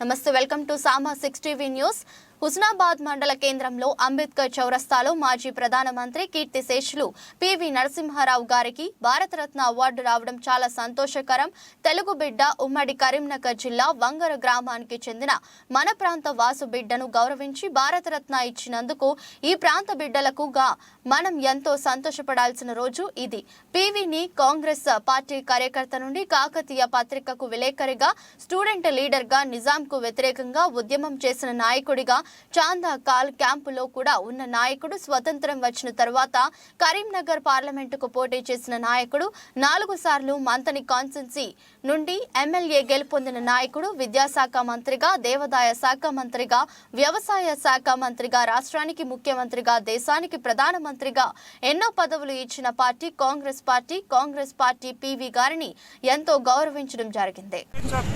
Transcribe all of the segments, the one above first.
నమస్తే welcome to సామా six TV news. Husnabad మండల కేంద్రంలో అంబేద్కర్ చౌరస్తాలో మాజీ ప్రధానమంత్రి కీర్తి శేషులు పివి నరసింహారావు గారికి భారతరత్న అవార్డు రావడం చాలా సంతోషకరం. తెలుగు బిడ్డ ఉమ్మడి కరీంనగర్ జిల్లా వంగర గ్రామానికి చెందిన మన ప్రాంత వాసు బిడ్డను గౌరవించి భారతరత్న ఇచ్చినందుకు ఈ ప్రాంత బిడ్డలకు గా మనం ఎంతో సంతోషపడాల్సిన రోజు ఇది. పివిని కాంగ్రెస్ పార్టీ కార్యకర్త నుండి కాకతీయ పత్రికకు విలేకరిగా స్టూడెంట్ లీడర్గా నిజాంకు వ్యతిరేకంగా ఉద్యమం చేసిన నాయకుడిగా చాందా కాల్ క్యాంపులో కూడా ఉన్న నాయకుడు స్వతంత్రం వచ్చిన తర్వాత కరీంనగర్ పార్లమెంటుకు పోటీ చేసిన నాయకుడు నాలుగు సార్లు మంతని కాన్స్టెన్సీ నుండి ఎమ్మెల్యే గెలుపొందిన నాయకుడు విద్యాశాఖ మంత్రిగా దేవాదాయ శాఖ మంత్రిగా వ్యవసాయ శాఖ మంత్రిగా రాష్ట్రానికి ముఖ్యమంత్రిగా దేశానికి ప్రధానమంత్రిగా ఎన్నో పదవులు ఇచ్చిన party Congress party Congress party PV గారిని ఎంతో గౌరవించడం జరిగింది.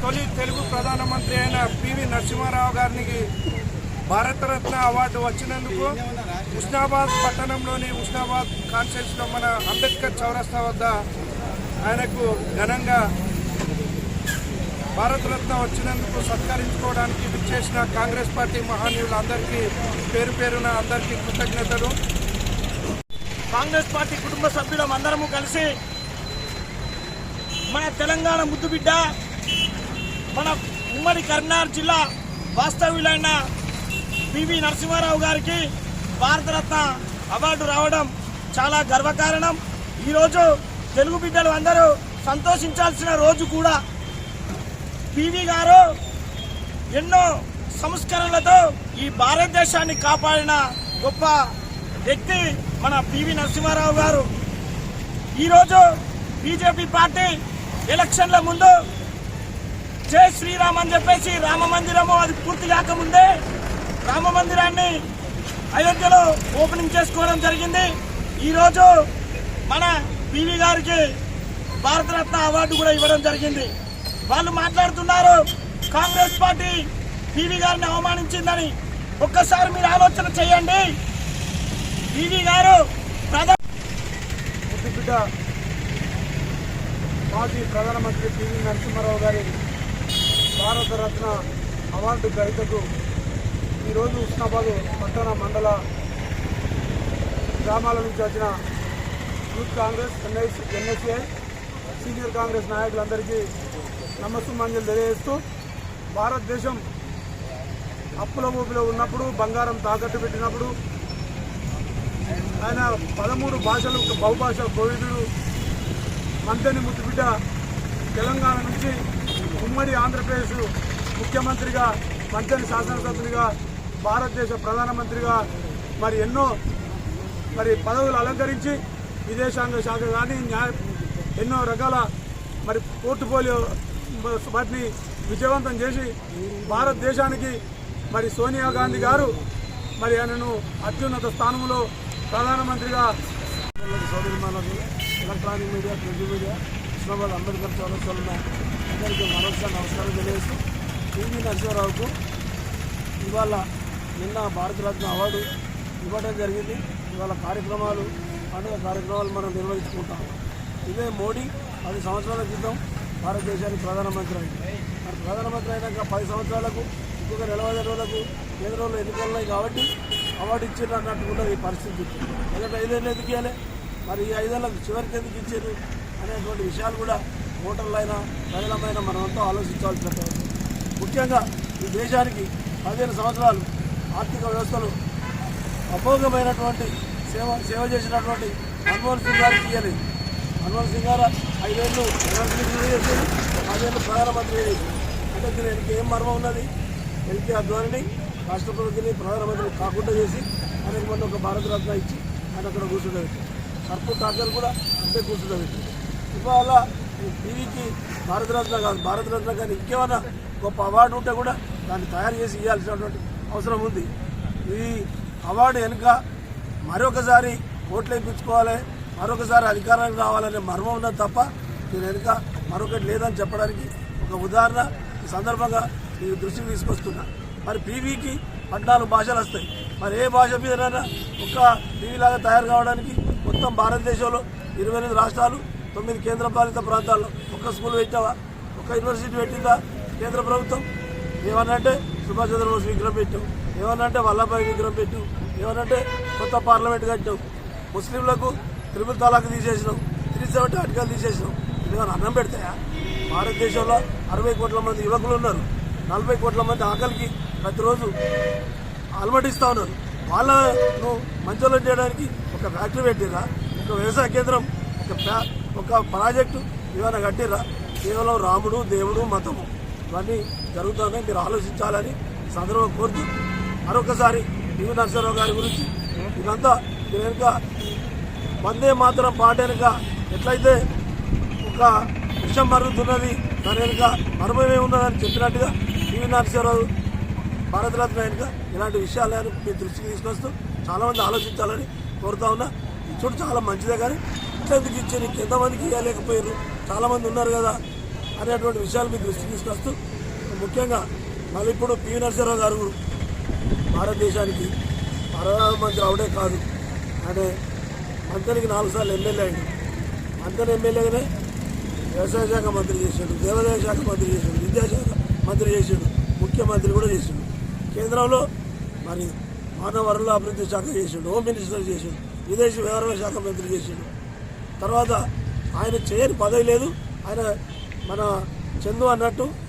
తొలి తెలుగు ప్రధానమంత్రి అయిన పివి నరసింహారావు గారికి భారతరత్న అవార్డు వచ్చినందుకు ఉస్నాబాద్ పట్టణంలోని ఉస్నాబాద్ కాన్స్టిట్యూన్సీలో మన అంబేద్కర్ చౌరస్తా వద్ద ఆయనకు ఘనంగా భారతరత్న వచ్చినందుకు సత్కరించుకోవడానికి విచ్చేసిన కాంగ్రెస్ పార్టీ మహానీయులందరికీ పేరు పేరున అందరికీ కృతజ్ఞతలు. కాంగ్రెస్ పార్టీ కుటుంబ సభ్యులం అందరము కలిసి మన తెలంగాణ ముద్దుబిడ్డ మన ఉమ్మడి కరీంనగర్ జిల్లా వాస్తవ్యులైన పివి నరసింహారావు గారికి భారతరత్న అవార్డు రావడం చాలా గర్వకారణం. ఈరోజు తెలుగు బిడ్డలు అందరూ సంతోషించాల్సిన రోజు కూడా. పివి గారు ఎన్నో సంస్కరణలతో ఈ భారతదేశాన్ని కాపాడిన గొప్ప వ్యక్తి మన పివి నరసింహారావు గారు. ఈరోజు బీజేపీ పార్టీ ఎలక్షన్ల ముందు జై శ్రీరామ్ అని చెప్పేసి రామ మందిరము అది పూర్తి కాకముందే రామ మందిరాన్ని అయోధ్యలో ఓపెనింగ్ చేసుకోవడం జరిగింది. ఈరోజు మన పివి గారికి భారతరత్న అవార్డు కూడా ఇవ్వడం జరిగింది. వాళ్ళు మాట్లాడుతున్నారు కాంగ్రెస్ పార్టీ పివి గారిని అవమానించిందని. ఒక్కసారి మీరు ఆలోచన చేయండి. పివి గారు ప్రధాన మాజీ ప్రధానమంత్రి పివి నరసింహారావు గారి భారతరత్న అవార్డు గ్రహీతకు ఈరోజు ఉస్నాబాద్ పట్టణ మండల గ్రామాల నుంచి వచ్చిన youth Congress NS NSA senior Congress నాయకులందరికీ నమస్సుమాంజలు తెలియజేస్తూ భారతదేశం అప్పుల ఊపిలో ఉన్నప్పుడు బంగారం తాకట్టు పెట్టినప్పుడు ఆయన పదమూడు భాషలు బహుభాష కోవిదుడు మంతని ముద్దుబిడ్డ తెలంగాణ నుంచి ఉమ్మడి ఆంధ్రప్రదేశ్ ముఖ్యమంత్రిగా మంతని శాసనసభ్యునిగా భారతదేశ ప్రధానమంత్రిగా మరి ఎన్నో మరి పదవులు అలంకరించి విదేశాంగ శాఖ కానీ న్యాయ ఎన్నో రకాల మరి పోర్ట్ఫోలియో వాటిని విజయవంతం చేసి భారతదేశానికి మరి సోనియా గాంధీ గారు మరి ఆయనను అత్యున్నత స్థానంలో ప్రధానమంత్రిగా సోదరిమాలకు electronic media print media Islamabad Ambedkar చౌరస్తాలో ఉన్న అందరికీ మరొకసారి నమస్కారం తెలియజేస్తూ పివి నరసింహారావుకు ఇవాళ నిన్న భారతరత్న అవార్డు ఇవ్వడం జరిగింది. ఇవాళ కార్యక్రమాలు పండుగ కార్యక్రమాలు మనం నిర్వహించుకుంటాం ఇదే మోడీ పది సంవత్సరాల క్రితం భారతదేశానికి ప్రధానమంత్రి అయింది. మరి ప్రధానమంత్రి అయినాక పది సంవత్సరాలకు ఇంకొక నిలవై రోజులకు కేంద్రంలో ఎన్నికలున్నాయి కాబట్టి అవార్డు ఇచ్చారు అన్నట్టుకున్నది ఈ పరిస్థితి. ఎందుకంటే ఐదేళ్ళు ఎందుకు ఇవ్వాలి? మరి ఈ ఐదేళ్ళకు చివరికి ఎందుకు ఇచ్చారు అనేటువంటి విషయాలు కూడా ఓటర్లైనా ప్రజలమైనా మనమంతా ఆలోచించాల్సిన ముఖ్యంగా ఈ దేశానికి పదిహేను సంవత్సరాలు ఆర్థిక వ్యవస్థలు అమోఘమైనటువంటి సేవ సేవ చేసినటువంటి మన్మోహన్ సింగ్ గారికి ఇవ్వాలి మన్మోహన్ సింగ్ గారు ఐదేళ్ళు ప్రధానమంత్రి చేశారు. పదేళ్ళు ప్రధానమంత్రి చేశారు. అంటే దీనికి ఏం మర్మం ఉన్నది? ఎల్కే రాష్ట్ర రాష్ట్రపతిని ప్రధానమంత్రి కాకుండా చేసి ఆయనకు మొన్న ఒక భారతరత్న ఇచ్చి ఆయన అక్కడ కూర్చుండబెట్టి కర్పూర్ ఠాకర్ కూడా అంతే కూర్చుండబెట్టి ఇవాళ టీవీకి భారతరత్న కాదు భారతరత్న కానీ ఇంకేమైనా గొప్ప అవార్డు ఉంటే కూడా దాన్ని తయారు చేసి ఇవ్వాల్సినటువంటి అవసరం ఉంది. ఈ అవార్డు వెనుక మరొకసారి ఓట్లు వేయించుకోవాలి మరొకసారి అధికారానికి రావాలనే మర్మం ఉన్నది తప్ప దీని వెనుక మరొకటి లేదని చెప్పడానికి ఒక ఉదాహరణ ఈ సందర్భంగా నేను దృష్టికి తీసుకొస్తున్నా. మరి పీవీకి పద్నాలుగు భాషలు వస్తాయి. మరి ఏ భాష మీదనైనా ఒక టీవీ లాగా తయారు కావడానికి మొత్తం భారతదేశంలో ఇరవై ఎనిమిది రాష్ట్రాలు తొమ్మిది కేంద్ర పాలిత ప్రాంతాల్లో ఒక్క స్కూల్ పెట్టావా ఒక యూనివర్సిటీ పెట్టిందా? కేంద్ర ప్రభుత్వం? ఏమనంటే సుభాష్ చంద్రబోస్ విగ్రహం పెట్టాం ఏమనంటే వల్లభాయ్ విగ్రహం పెట్టాం ఏమనంటే కొత్త పార్లమెంట్ కట్టాం ముస్లింలకు త్రిపుల్ తలాక్ తీసేసినాం త్రీ సెవెంటీ ఆర్టికల్ తీసేసినాం ఏమైనా అన్నం పెడతాయా? భారతదేశంలో అరవై కోట్ల మంది యువకులు ఉన్నారు. నలభై కోట్ల మంది ఆకలికి ప్రతిరోజు అలమటిస్తూ ఉన్నారు. వాళ్ళను మంచోళం చేయడానికి ఒక ఫ్యాక్టరీ పెట్టిరా ఒక వ్యవసాయ కేంద్రం ఒక ఒక ప్రాజెక్టు ఏమైనా కట్టిరా కేవలం రాముడు దేవుడు మతము. ఇవన్నీ జరుగుతుందని మీరు ఆలోచించాలని సందర్భం సందర్భంగా కోరుతూ మరొకసారి పివి నరసింహరావు గారి గురించి ఇదంతా మీరు వెనుక వందే మాత్రం పాట వెనుక ఎట్లయితే ఒక విషం మరుగుతున్నది దాని వెనుక మర్మమే ఉన్నదని చెప్పినట్టుగా పివి నరసింహరావు భారతరత్న వెనుక ఇలాంటి విషయాలను మీ దృష్టికి తీసుకొస్తూ చాలామంది ఆలోచించాలని కోరుతా ఉన్నా. ఈ చోటు చాలా మంచిదే కానీ ఇట్లెందుకు ఇచ్చి ఎంతమందికి ఇవ్వలేకపోయారు చాలామంది ఉన్నారు కదా అనేటువంటి విషయాలు మీ దృష్టికి తీసుకొస్తూ ముఖ్యంగా మళ్ళీ ఇప్పుడు పి నరసింహరావు గారు భారతదేశానికి ప్రధానమంత్రి అవడే కాదు. అంటే మంత్రికి నాలుగు సార్లు ఎమ్మెల్యే అయింది మంత్రి ఎమ్మెల్యేగానే వ్యవసాయ శాఖ మంత్రి చేసాడు దేవాదాయ శాఖ మంత్రి చేసాడు విద్యాశాఖ మంత్రి చేసాడు ముఖ్యమంత్రి కూడా చేసాడు. కేంద్రంలో మరి మానవ వనరుల అభివృద్ధి శాఖ చేసాడు హోమ్ మినిస్టర్ చేసాడు విదేశీ వ్యవహారాల శాఖ మంత్రి చేసాడు. తర్వాత ఆయన చేయని పదవి లేదు. ఆయన మన చందు అన్నట్టు